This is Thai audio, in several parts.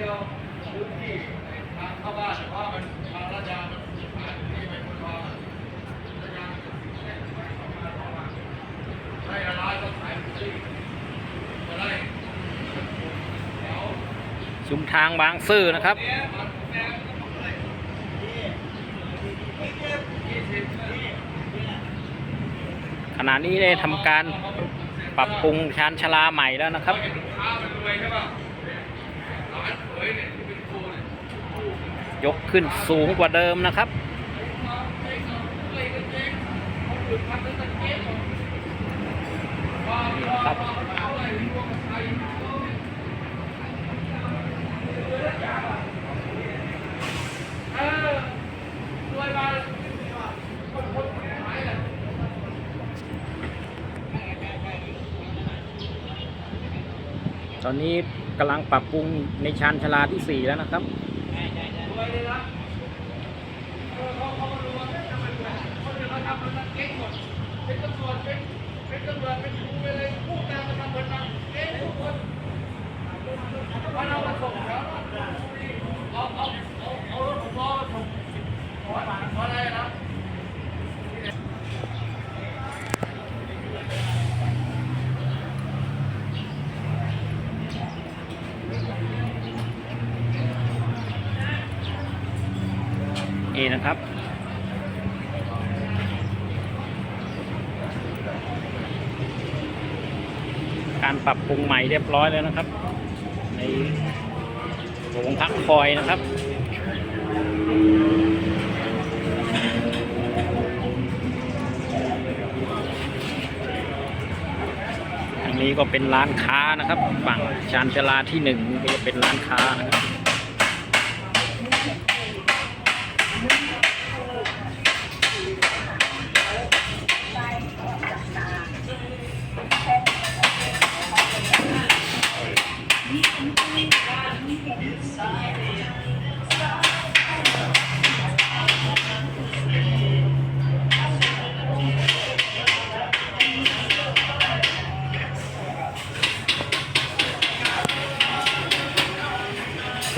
แป๊บเดียวแป๊บเดียวพื้นที่ทางเข้าบ้านเพรามันทางราชการมันผ่านที่ไปคนรอราชการให้อะไรก็ขายพื้นที่มาได้เดี๋ยวชุมทางบางซื่อนะครับขณะนี้ได้ทำการปรับปรุงชานชลาใหม่แล้วนะครับ ยใช่ป่ะหลานเขยเนี่ยที่เป็นครูเนี่ยยกขึ้นสูงกว่าเดิมนะครับ ครับ ตอนนี้กำลังปรับปรุงในชานชลาที่ 4 แล้วนะครับเป็นตำรวจเป็นเป็นตำรวจเป็นครูไปเลยพูดตามมาทำเหมือนกันเอ๊ะทุกคนวันเรามาส่งแล้วเอาเอาเอาเอารถของพ่อมาส่งขอขออะไรนะ นี่นะครับ การปรับปรุงใหม่เรียบร้อยแล้วนะครับ ในโรงพักคอยนะครับทางนี้ก็เป็นร้านค้านะครับ ฝั่งชานชาลาที่หนึ่งก็จะเป็นร้านค้านะครับ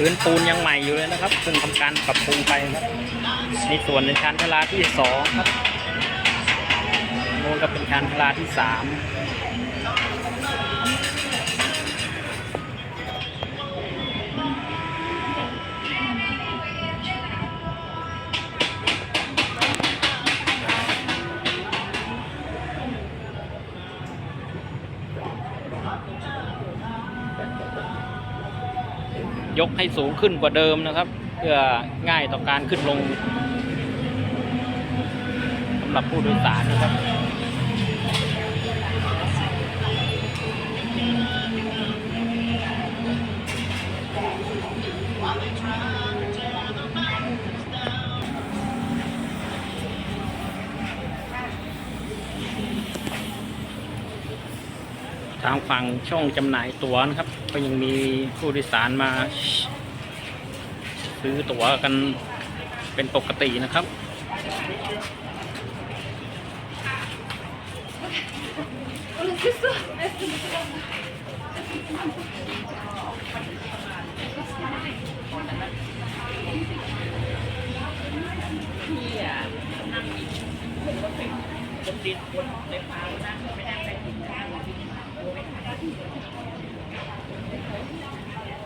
พื้นปูนยังใหม่อยู่เลยนะครับเพิ่งทำการปรับปรุงไปครับในส่วนในชานชาลาที่สองครับโน่นก็เป็นชานชาลาที่สาม ยกให้สูงขึ้นกว่าเดิมนะครับ เพื่อง่ายต่อการขึ้นลงสำหรับผู้โดยสารนะครับ ทางฝั่งช่องจำหน่ายตั๋วนะครับ ก็ยังมีผู้โดยสารมา ซื้อตั๋วกันเป็นปกตินะครับ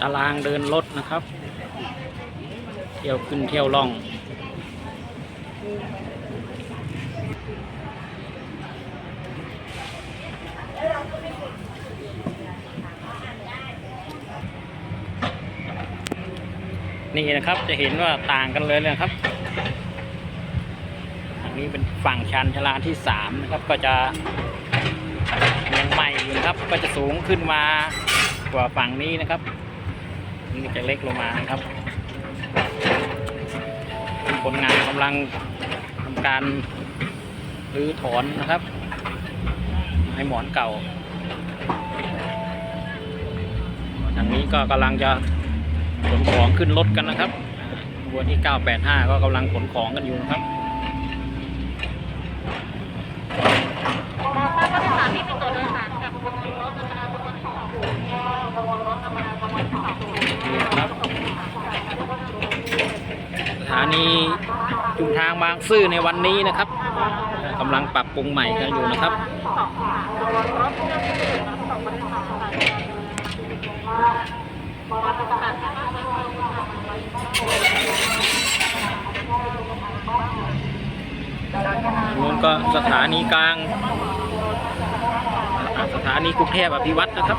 ตารางเดินรถนะครับ เที่ยวขึ้นเที่ยวล่อง นี่นะครับจะเห็นว่าต่างกันเลยนะครับอันนี้เป็นฝั่งชันชลาที่สามนะครับก็จะ นะครับ ก็จะสูงขึ้นมากว่าฝั่งนี้นะครับนี่จะเล็กลงมานะครับคนงานกำลังทำการรื้อถอนนะครับ ให้หมอนเก่าทางนี้ก็กำลังจะขนของขึ้นรถกันนะครับขบวนที่ 985 ก็กำลังขนของกันอยู่นะครับ สถานีจุมทางบางซื่อในวันนี้นะครับกำลังปรับปรุงใหม่กันอยู่นะครับนู้นก็สถานีกลาง สถานีกรุงเทพอภิวัตรนะครับ